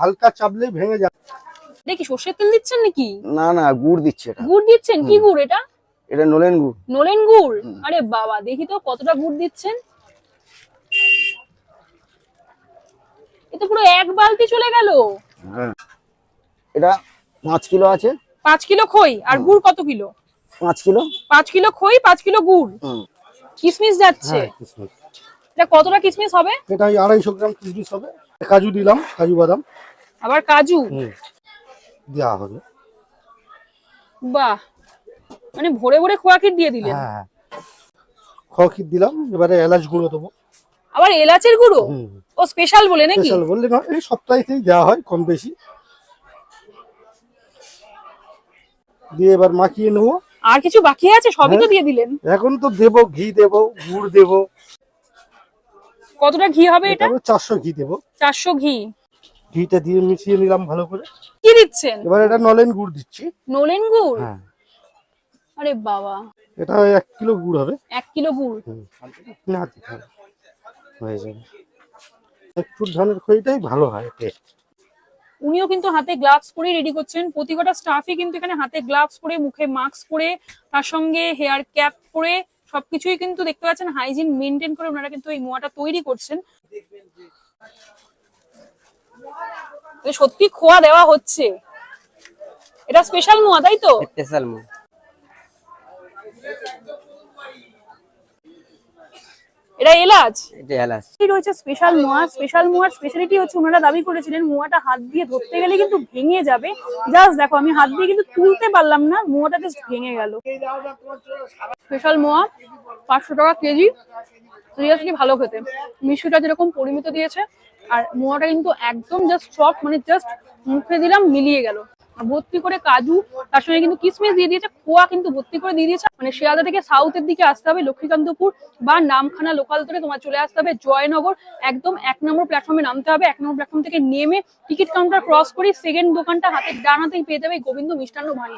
হালকা চাপলেই ভেঙে যায়। দেখি সর্ষের তেল দিচ্ছেন নাকি? না না গুড় দিচ্ছে এটা। গুড় দিচ্ছেন? কি গুড় এটা? এটা নলেন গুড়। নলেন গুড়? আরে বাবা দেখি তো কতটা গুড় দিচ্ছেন। এ তো পুরো এক বালতি চলে গেল। হ্যাঁ। এটা পাঁচ কিলো আছে। পাঁচ কিলো খই? আর গুড় কত কিলো? পাঁচ কিলো। পাঁচ কিলো খই পাঁচ কিলো গুড়। হুম। কিসমিস যাচ্ছে। হ্যাঁ কিশমিশ। এটা কতটা কিসমিস হবে? এটা ওই আড়াইশো গ্রাম কিশমিশ হবে। কাজু দিলাম কাজু বাদাম। আবার কাজু? দেওয়া হবে। বাহ। মানে ভোরে ভোরে খোয়া ক্ষীর দিয়ে দিলেন? হ্যাঁ হ্যাঁ। খড় দিলাম এবারে এলাচ গুঁড়ো দেবো। আবার এলাচের গুঁড়ো? ও স্পেশাল বলে নাকি? স্পেশাল বললে না এই সপ্তাহেতেই দেওয়া হয় কম বেশি। দিয়ে এবার মাখিয়ে নেব। আর কিছু বাকি আছে? সবই তো দিয়ে দিলেন। এখন তো দেবো ঘি দেবো গুড় দেবো। কতটা ঘি হবে এটা চারশো ঘি দেবো। চারশো ঘি। ঘিটা দিয়ে মিশিয়ে নিলাম ভালো করে। কি দিচ্ছেন? এবার এটা নলেন গুড় দিচ্ছি। নলেন গুড়? হ্যাঁ। আরে বাবা। এটা এক কিলো গুড় হবে। এক কিলো গুড়? না হয়ে যাবে। একটু ধানের খইটাই ভালো হয় টেস্ট উনিও কিন্তু হাতে গ্লাভস পরে রেডি করছেন। প্রতি কটা স্টাফই কিন্তু এখানে হাতে গ্লাভস পরে মুখে মাস্ক পরে তার সঙ্গে হেয়ার ক্যাপ পরে সবকিছুই কিন্তু দেখতে পাচ্ছেন হাইজিন মেনটেন করে ওনারা কিন্তু এই মোয়াটা তৈরি করছেন। সত্যি খোয়া দেওয়া হচ্ছে। এটা স্পেশাল মোয়া, তাই তো? স্পেশাল মুড় এটা এলাচ? এটা এলাচ। কি রয়েছে স্পেশাল মোয়া স্পেশাল মোয়ার স্পেশালিটি হচ্ছে ওনারা দাবি করেছিলেন মোয়াটা হাত দিয়ে ধরতে গেলে কিন্তু ভেঙে যাবে। জাস্ট দেখো আমি হাত দিয়ে কিন্তু তুলতে পারলাম না মোয়াটা জাস্ট ভেঙে গেল। স্পেশাল মোয়া পাঁচশো টাকা কেজি। সিরিয়াসলি ভালো খেতে। মিষ্টিটা যেরকম পরিমিত দিয়েছে আর মোয়াটা কিন্তু একদম জাস্ট সফট মানে জাস্ট মুখে দিলাম মিলিয়ে গেল। ভর্তি করে কাজু, তার সঙ্গে কিন্তু কিসমিস দিয়ে দিয়েছে, খোয়া কিন্তু ভর্তি করে দিয়ে দিয়েছে। মানে শিয়ালদা থেকে সাউথের দিকে আসতে হবে, লক্ষ্মীকান্তপুর বা নামখানা লোকাল ধরে তোমার চলে আসতে হবে, জয়নগর। একদম এক নম্বর প্ল্যাটফর্মে নামতে হবে, এক নম্বর প্ল্যাটফর্ম থেকে নেমে টিকিট কাউন্টার ক্রস করে সেকেন্ড দোকানটা হাতে ডানাতেই পেয়ে যাবে গোবিন্দ মিষ্টান্ন ভান্ডার